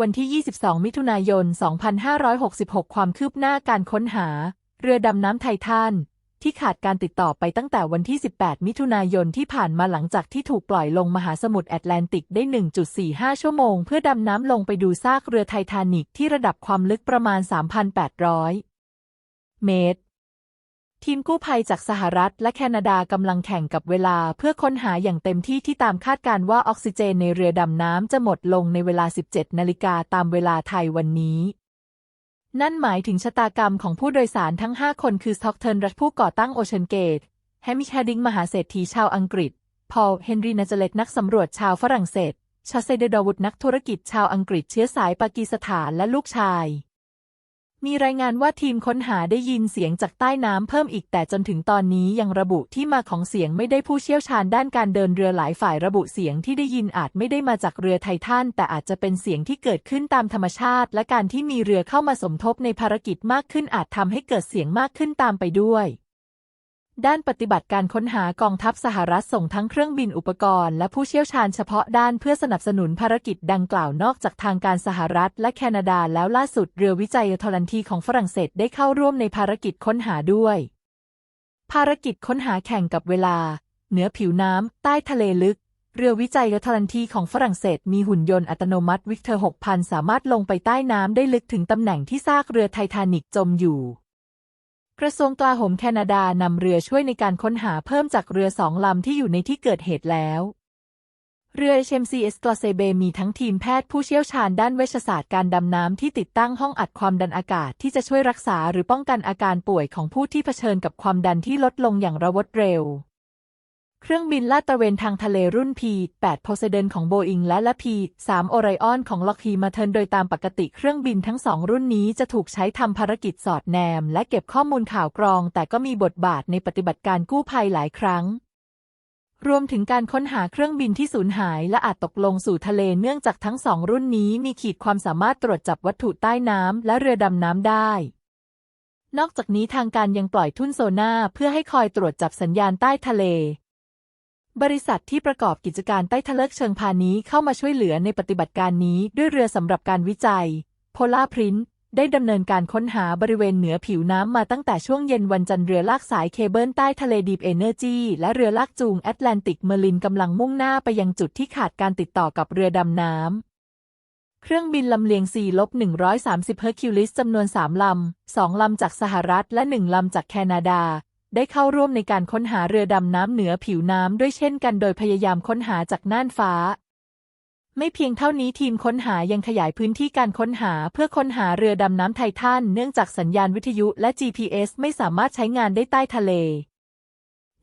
วันที่ 22 มิถุนายน 2566 ความคืบหน้าการค้นหา เรือดำน้ำไททันที่ขาดการติดต่อไปตั้งแต่วันที่ 18 มิถุนายนที่ผ่านมาหลังจากที่ถูกปล่อยลงมหาสมุทรแอตแลนติกได้ 1.45 ชั่วโมง เพื่อดำน้ำลงไปดูซากเรือไททานิกที่ระดับความลึกประมาณ 3,800 เมตร ทีมกู้ภัยจากสหรัฐและแคนาดากำลังแข่งกับเวลาเพื่อค้นหาอย่างเต็มที่ที่ตามคาดการว่าออกซิเจนในเรือดำน้ำจะหมดลงในเวลา 17 นาฬิกาตามเวลาไทยวันนี้ นั่นหมายถึงชะตากรรมของผู้โดยสารทั้ง 5 คนคือสต็อกเทิร์นรัฐผู้ก่อตั้งโอเชียนเกต แฮมิชแฮดิงมหาเศรษฐีชาวอังกฤษ พอล เฮนรีนาเจเลตนักสำรวจชาวฝรั่งเศส ชาเซเดดอวุดนักธุรกิจชาวอังกฤษเชื้อสายปากีสถานและลูกชาย มีรายงานว่าทีมค้นหาได้ยินเสียงจากใต้น้ำเพิ่มอีกแต่จนถึงตอนนี้ยังระบุที่มาของเสียงไม่ได้ผู้เชี่ยวชาญด้านการเดินเรือหลายฝ่ายระบุเสียงที่ได้ยินอาจไม่ได้มาจากเรือไททันแต่อาจจะเป็นเสียงที่เกิดขึ้นตามธรรมชาติ และการที่มีเรือเข้ามาสมทบในภารกิจมากขึ้นอาจทำให้เกิดเสียงมากขึ้นตามไปด้วย ด้านปฏิบัติการค้นหากองทัพสหรัฐส่งทั้งเครื่องบินอุปกรณ์และผู้เชี่ยวชาญเฉพาะด้านเพื่อสนับสนุนภารกิจดังกล่าวนอกจากทางการสหรัฐและแคนาดาแล้วล่าสุดเรือวิจัยทรันทีของฝรั่งเศสได้เข้าร่วมในภารกิจค้นหาด้วย ภารกิจค้นหาแข่งกับเวลา เหนือผิวน้ำ ใต้ทะเลลึก เรือวิจัยทรันทีของฝรั่งเศสมีหุ่นยนต์อัตโนมัติวิกเตอร์ 6000 สามารถลงไปใต้น้ำได้ลึกถึงตำแหน่งที่ซากเรือไททานิกจมอยู่ กระทรวงกลาโหมแคนาดานำเรือช่วยในการค้นหาเพิ่มจากเรือสองลำที่อยู่ในที่เกิดเหตุแล้ว เรือ HMCS กลาเซเบมีทั้งทีมแพทย์ผู้เชี่ยวชาญด้านเวชศาสตร์การดำน้ำที่ติดตั้งห้องอัดความดันอากาศที่จะช่วยรักษาหรือป้องกันอาการป่วยของผู้ที่เผชิญกับความดันที่ลดลงอย่างรวดเร็ว เครื่องบินลาดตระเวนทางทะเลรุ่น P-8 Poseidon ของโบอิงและและ P-3 Orion ของ Lockheed Martin โดยตามปกติเครื่องบินทั้งสองรุ่นนี้จะถูกใช้ทำภารกิจสอดแนม และเก็บข้อมูลข่าวกรอง แต่ก็มีบทบาทในปฏิบัติการกู้ภัยหลายครั้ง รวมถึงการค้นหาเครื่องบินที่สูญหายและอาจตกลงสู่ทะเลเนื่องจากทั้งสองรุ่นนี้มีขีดความสามารถตรวจจับวัตถุใต้น้ำและเรือดำน้ำได้นอกจากนี้ทางการยังปล่อยทุ่นโซน่าเพื่อให้คอยตรวจจับสัญญาณใต้ทะเล บริษัทที่ประกอบกิจการใต้ทะเลเชิงพาณิชย์เข้ามาช่วยเหลือในปฏิบัติการนี้ด้วยเรือสำหรับการวิจัย Polar Print ได้ดำเนินการค้นหาบริเวณเหนือผิวน้ำมาตั้งแต่ช่วงเย็นวันจันทร์เรือลากสายเคเบิลใต้ทะเลดีฟเอเนอร์จีและเรือลากจูงแอตแลนติกเมอร์ลินกำลังมุ่งหน้าไปยังจุดที่ขาดการติดต่อกับเรือดำน้ำ เครื่องบินลำเลียง4-130 เฮอร์คิวลิสจำนวน 3 ลำ 2 ลำจากสหรัฐและ 1 ลำจากแคนาดา ได้เข้าร่วมในการค้นหาเรือดำน้ำเหนือผิวน้ำด้วยเช่นกันโดยพยายามค้นหาจากน่านฟ้า ไม่เพียงเท่านี้ทีมค้นหายังขยายพื้นที่การค้นหาเพื่อค้นหาเรือดำน้ำไททันเนื่องจากสัญญาณวิทยุและ GPS ไม่สามารถใช้งานได้ใต้ทะเล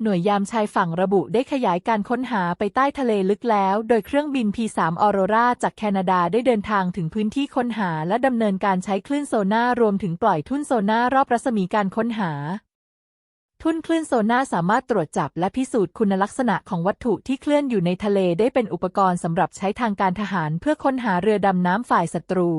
หน่วยยามชายฝั่งระบุได้ขยายการค้นหาไปใต้ทะเลลึกแล้ว โดยเครื่องบิน P3 Aurora จากแคนาดาได้เดินทางถึงพื้นที่ค้นหาและดำเนินการใช้คลื่นโซน่ารวมถึงปล่อยทุ่นโซน่ารอบรัศมีการค้นหา ทุ่นคลื่นโซน่าสามารถตรวจจับและพิสูจน์คุณลักษณะของวัตถุที่เคลื่อนอยู่ในทะเลได้เป็นอุปกรณ์สำหรับใช้ทางการทหารเพื่อค้นหาเรือดำน้ำฝ่ายศัตรู